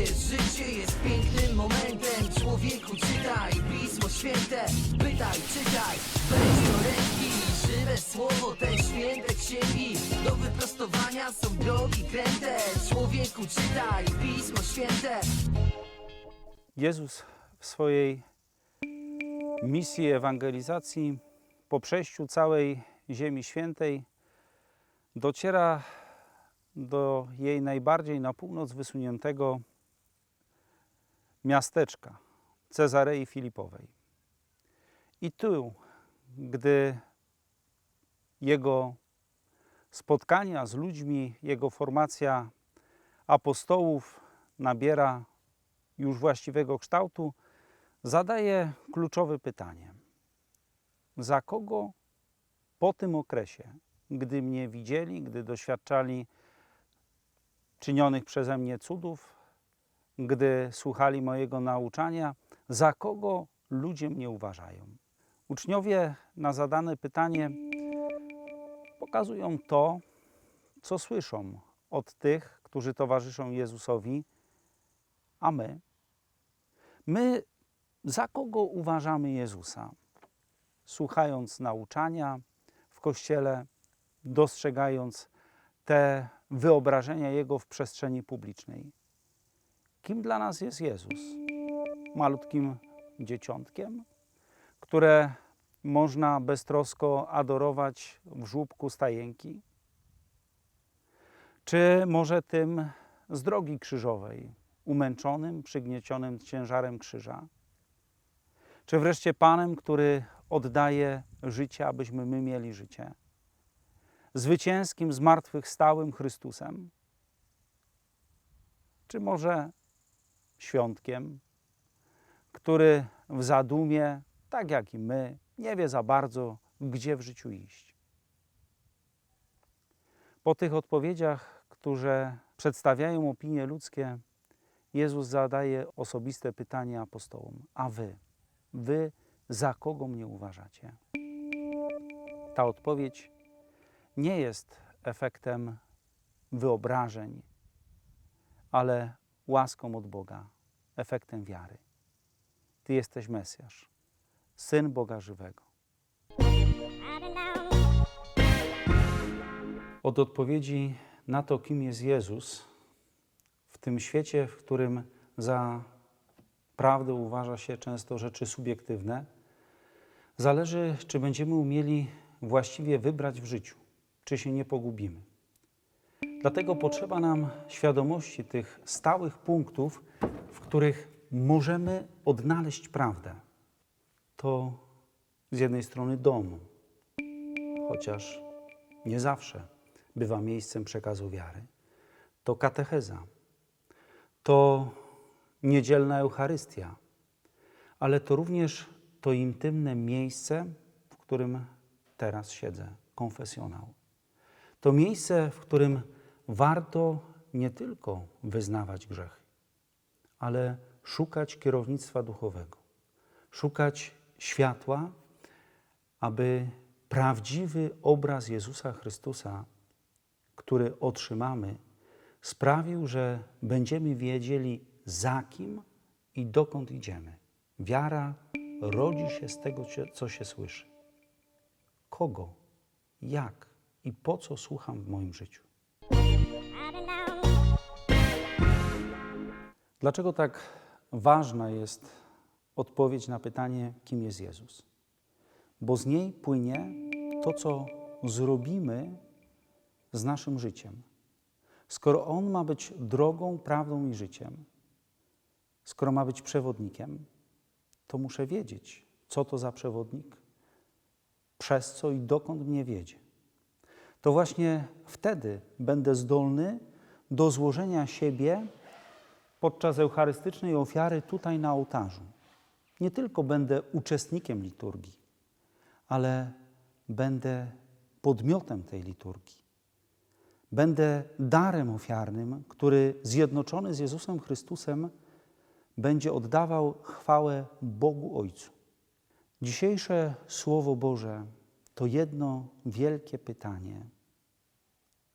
Uwierz, życie jest pięknym momentem. Człowieku czytaj Pismo Święte. Pytaj, czytaj. Weź ręki Żywe słowo, te święte księgi. Do wyprostowania są drogi kręte. Człowieku czytaj Pismo Święte. Jezus w swojej misji ewangelizacji po przejściu całej Ziemi Świętej dociera do jej najbardziej na północ wysuniętego miasteczka Cezarei Filipowej. I tu, gdy jego spotkania z ludźmi, jego formacja apostołów nabiera już właściwego kształtu, zadaje kluczowe pytanie: Za kogo po tym okresie, gdy mnie widzieli, gdy doświadczali czynionych przeze mnie cudów, gdy słuchali mojego nauczania, za kogo ludzie mnie uważają? Uczniowie na zadane pytanie pokazują to, co słyszą od tych, którzy towarzyszą Jezusowi, a my? My za kogo uważamy Jezusa? Słuchając nauczania w kościele, dostrzegając te wyobrażenia Jego w przestrzeni publicznej. Kim dla nas jest Jezus? Malutkim dzieciątkiem, które można beztrosko adorować w żłóbku stajenki? Czy może tym z drogi krzyżowej, umęczonym, przygniecionym ciężarem krzyża? Czy wreszcie Panem, który oddaje życie, abyśmy my mieli życie? Zwycięskim, zmartwychwstałym Chrystusem? Czy może świątkiem, który w zadumie, tak jak i my, nie wie za bardzo, gdzie w życiu iść? Po tych odpowiedziach, które przedstawiają opinie ludzkie, Jezus zadaje osobiste pytanie apostołom: A wy, wy za kogo mnie uważacie? Ta odpowiedź nie jest efektem wyobrażeń, ale łaską od Boga, efektem wiary. Ty jesteś Mesjasz, syn Boga żywego. Od odpowiedzi na to, kim jest Jezus, w tym świecie, w którym za prawdę uważa się często rzeczy subiektywne, zależy, czy będziemy umieli właściwie wybrać w życiu, czy się nie pogubimy. Dlatego potrzeba nam świadomości tych stałych punktów, w których możemy odnaleźć prawdę. To z jednej strony dom, chociaż nie zawsze bywa miejscem przekazu wiary. To katecheza, to niedzielna Eucharystia, ale to również to intymne miejsce, w którym teraz siedzę, konfesjonał. To miejsce, w którym warto nie tylko wyznawać grzechy, ale szukać kierownictwa duchowego, szukać światła, aby prawdziwy obraz Jezusa Chrystusa, który otrzymamy, sprawił, że będziemy wiedzieli, za kim i dokąd idziemy. Wiara rodzi się z tego, co się słyszy. Kogo, jak i po co słucham w moim życiu. Dlaczego tak ważna jest odpowiedź na pytanie, kim jest Jezus? Bo z niej płynie to, co zrobimy z naszym życiem. Skoro On ma być drogą, prawdą i życiem, skoro ma być przewodnikiem, to muszę wiedzieć, co to za przewodnik, przez co i dokąd mnie wiedzie. To właśnie wtedy będę zdolny do złożenia siebie podczas eucharystycznej ofiary tutaj na ołtarzu. Nie tylko będę uczestnikiem liturgii, ale będę podmiotem tej liturgii. Będę darem ofiarnym, który zjednoczony z Jezusem Chrystusem będzie oddawał chwałę Bogu Ojcu. Dzisiejsze Słowo Boże to jedno wielkie pytanie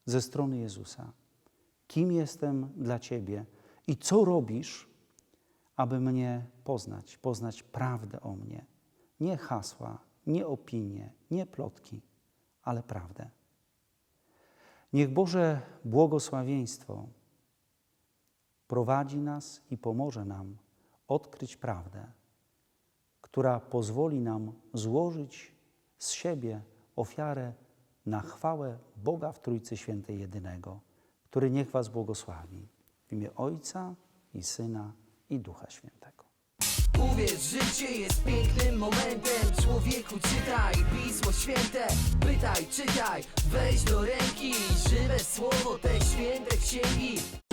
ze strony Jezusa. Kim jestem dla Ciebie I co robisz, aby mnie poznać, poznać prawdę o mnie? Nie hasła, nie opinie, nie plotki, ale prawdę. Niech Boże błogosławieństwo prowadzi nas i pomoże nam odkryć prawdę, która pozwoli nam złożyć z siebie ofiarę na chwałę Boga w Trójcy Świętej Jedynego, który niech Was błogosławi w imię Ojca i Syna i Ducha Świętego. Uwierz, życie jest pięknym momentem. Człowieku czytaj Pismo Święte. Pytaj, czytaj, weź do ręki Żywe słowo te święte księgi